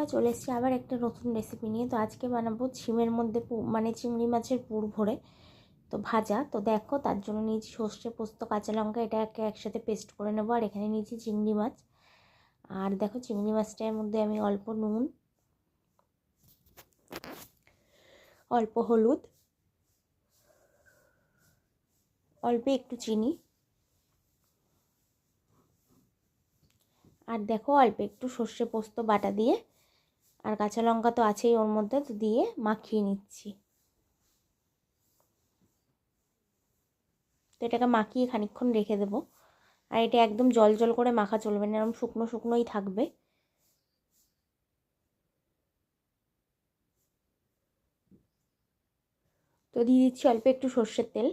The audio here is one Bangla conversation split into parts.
বন্ধুরা চলে এসেছি আবার একটা নতুন রেসিপি নিয়ে। তো আজকে বানাবো ছিমের মধ্যে মানে চিংড়ি মাছের পুর ভরে। তো ভাজা। তো দেখো, তার জন্য নিয়েছি সর্ষে, পোস্ত, কাঁচা লঙ্কা। এটাকে একসাথে পেস্ট করে নেব। আর এখানে নিয়েছি চিংড়ি মাছ। আর দেখো, চিংড়ি মাছটার মধ্যে আমি অল্প নুন, অল্প হলুদ, অল্প একটু চিনি। আর দেখো, অল্প একটু সর্ষে, পোস্ত, বাটা দিয়ে আর কাঁচা লঙ্কা তো আছেই ওর মধ্যে, তো দিয়ে মাখিয়ে নিচ্ছি। তো এটাকে মাখিয়ে খানিকক্ষণ রেখে দেবো। আর এটা একদম জল জল করে মাখা চলবে না এরকম শুকনো শুকনোই থাকবে। তো দিয়ে দিচ্ছি অল্প একটু সর্ষের তেল।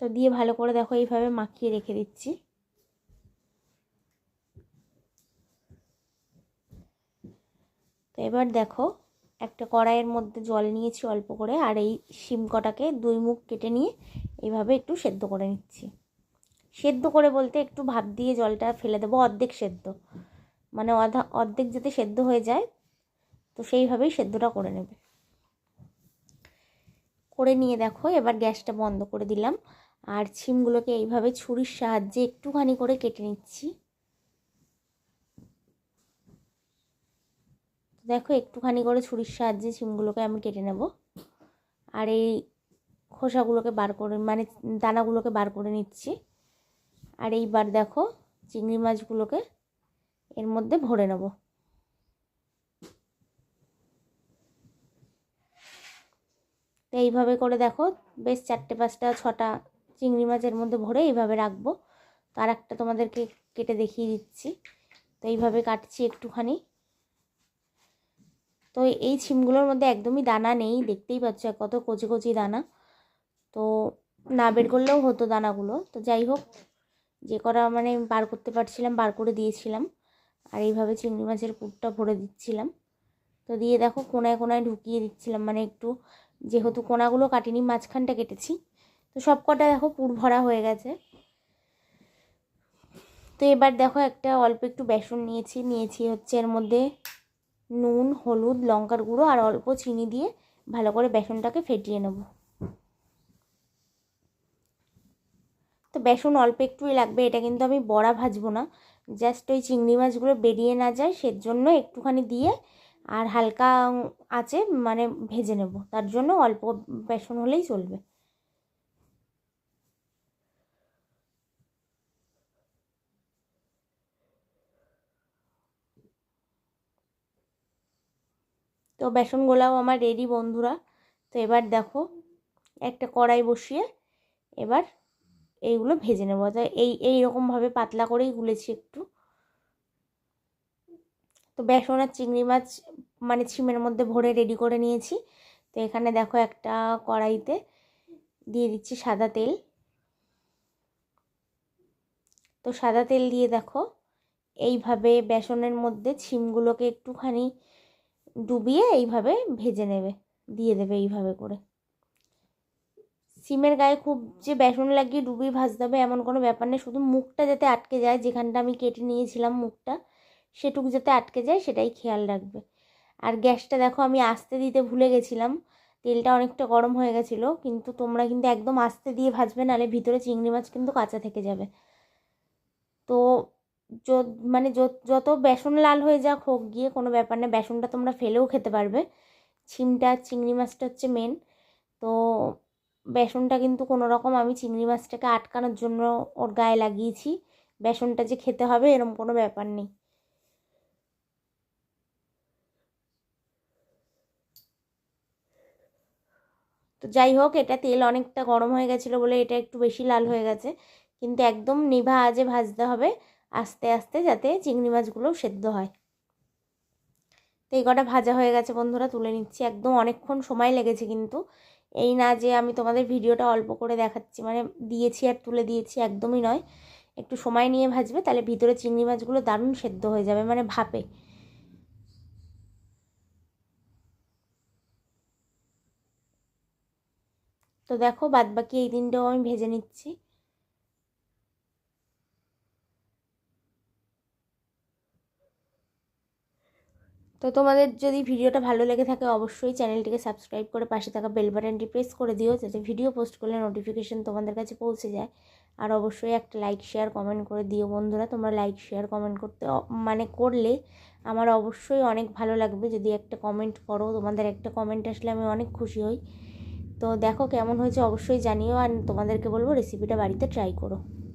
তো দিয়ে ভালো করে দেখো এইভাবে মাখিয়ে রেখে দিচ্ছি। তো এবার দেখো, একটা কড়াইয়ের মধ্যে জল নিয়েছি অল্প করে, আর এই শিম কটাকে দুই মুখ কেটে নিয়ে এইভাবে একটু সেদ্ধ করে নিচ্ছি। সেদ্ধ করে বলতে একটু ভাপ দিয়ে জলটা ফেলে দেবো, অর্ধেক সেদ্ধ। মানে অধা, অর্ধেক যাতে সেদ্ধ হয়ে যায়, তো সেইভাবেই সেদ্ধটা করে নেবে। করে নিয়ে দেখো, এবার গ্যাসটা বন্ধ করে দিলাম, আর ছিমগুলোকে এইভাবে ছুরির সাহায্যে একটুখানি করে কেটে নিচ্ছি। দেখো, একটুখানি করে ছুরির সাহায্যে ছিমগুলোকে আমি কেটে নেব। আর এই খোসাগুলোকে বার করে মানে দানাগুলোকে বার করে নিচ্ছি। আর এইবার দেখো, চিংড়ি মাছগুলোকে এর মধ্যে ভরে নেব। তো এইভাবে করে দেখো, বেশ চারটে, পাঁচটা, ছটা চিংড়ি মাছের মধ্যে ভরে এইভাবে রাখব। তো আর একটা তোমাদেরকে কেটে দেখিয়ে দিচ্ছি। তো এইভাবে কাটছি একটুখানি। তো এই ছিমগুলোর মধ্যে একদমই দানা নেই, দেখতেই পাচ্ছ কত কচি কচি দানা। তো না বের করলেও হতো দানাগুলো। তো যাই হোক, যে করা মানে বার করতে পারছিলাম, বার করে দিয়েছিলাম। আর এইভাবে চিংড়ি মাছের পুরটা ভরে দিচ্ছিলাম। তো দিয়ে দেখো কোনায় কোনায় ঢুকিয়ে দিচ্ছিলাম। মানে একটু যেহেতু কোনাগুলো কাটিনি, মাঝখানটা কেটেছি। তো সব কটা দেখো পুর ভরা হয়ে গেছে। তো এবার দেখো একটা অল্প একটু বেসন নিয়েছি। নিয়েছি হচ্ছে এর মধ্যে নুন, হলুদ, লঙ্কার গুঁড়ো আর অল্প চিনি দিয়ে ভালো করে বেসনটাকে ফেটিয়ে নেব। তো বেসন অল্প একটুই লাগবে, এটা কিন্তু আমি বড়া ভাজবো না। জাস্ট ওই চিংড়ি মাছগুলো বেরিয়ে না যায়, সেজন্য একটুখানি দিয়ে আর হালকা আছে মানে ভেজে নেব। তার জন্য অল্প বেসন হলেই চলবে। তো বেসন গোলাও আমার রেডি বন্ধুরা। তো এবার দেখো, একটা কড়াই বসিয়ে এবার এইগুলো ভেজে নেব। তো এই এইরকমভাবে পাতলা করেই গুলেছি একটু। তো বেসন আর চিংড়ি মাছ মানে ছিমের মধ্যে ভরে রেডি করে নিয়েছি। তো এখানে দেখো একটা কড়াইতে দিয়ে দিচ্ছি সাদা তেল। তো সাদা তেল দিয়ে দেখো, এইভাবে বেসনের মধ্যে ছিমগুলোকে একটুখানি ডুবিয়ে এইভাবে ভেজে নেবে, দিয়ে দেবে এইভাবে করে। সিমের গায়ে খুব যে বেসন লাগিয়ে ডুবিয়ে ভাজতে হবে এমন কোনো ব্যাপার নেই, শুধু মুখটা যাতে আটকে যায়, যেখানটা আমি কেটে নিয়েছিলাম মুখটা, সেটুকু যাতে আটকে যায় সেটাই খেয়াল রাখবে। আর গ্যাসটা দেখো আমি আস্তে দিতে ভুলে গেছিলাম, তেলটা অনেকটা গরম হয়ে গেছিল, কিন্তু তোমরা কিন্তু একদম আস্তে দিয়ে ভাজবে নাহলে ভিতরে চিংড়ি মাছ কিন্তু কাঁচা থেকে যাবে। তো মানে যত বেসন লাল হয়ে যাক হোক, গিয়ে কোনো ব্যাপার না, বেসনটা তোমরা ফেলেও খেতে পারবে। ছিমটা, চিংড়ি মাছটা হচ্ছে মেন তো বেসনটা কিন্তু কোনো রকম আমি চিংড়ি মাছটাকে আটকানোর জন্য ওর গায়ে লাগিয়েছি। বেসনটা যে খেতে হবে এরকম কোনো ব্যাপার নেই। তো যাই হোক, এটা তেল অনেকটা গরম হয়ে গেছিল বলে এটা একটু বেশি লাল হয়ে গেছে। কিন্তু একদম নিভা আজে ভাজতে হবে। আস্তে আস্তে যাতে চিংড়ি মাছগুলোও সেদ্ধ হয়। তো এই কটা ভাজা হয়ে গেছে বন্ধুরা, তুলে নিচ্ছি। একদম অনেকক্ষণ সময় লেগেছে কিন্তু। এই না যে আমি তোমাদের ভিডিওটা অল্প করে দেখাচ্ছি মানে দিয়েছি আর তুলে দিয়েছি একদমই নয়। একটু সময় নিয়ে ভাজবে, তাহলে ভিতরে চিংড়ি মাছগুলো দারুণ সেদ্ধ হয়ে যাবে মানে ভাপে। তো দেখো বাদ বাকি এই দিনটাও আমি ভেজে নিচ্ছি। তো তোমাদের যদি ভিডিওটা ভালো লেগে থাকে, অবশ্যই চ্যানেলটিকে সাবস্ক্রাইব করে পাশে থাকা বেল বাটনটি প্রেস করে দিও, যাতে ভিডিও পোস্ট করলে নোটিফিকেশান তোমাদের কাছে পৌঁছে যায়। আর অবশ্যই একটা লাইক শেয়ার কমেন্ট করে দিও বন্ধুরা। তোমরা লাইক শেয়ার কমেন্ট করতে মানে করলে আমার অবশ্যই অনেক ভালো লাগবে। যদি একটা কমেন্ট করো, তোমাদের একটা কমেন্ট আসলে আমি অনেক খুশি হই। তো দেখো কেমন হয়েছে, অবশ্যই জানিও। আর তোমাদেরকে বলব রেসিপিটা বাড়িতে ট্রাই করো।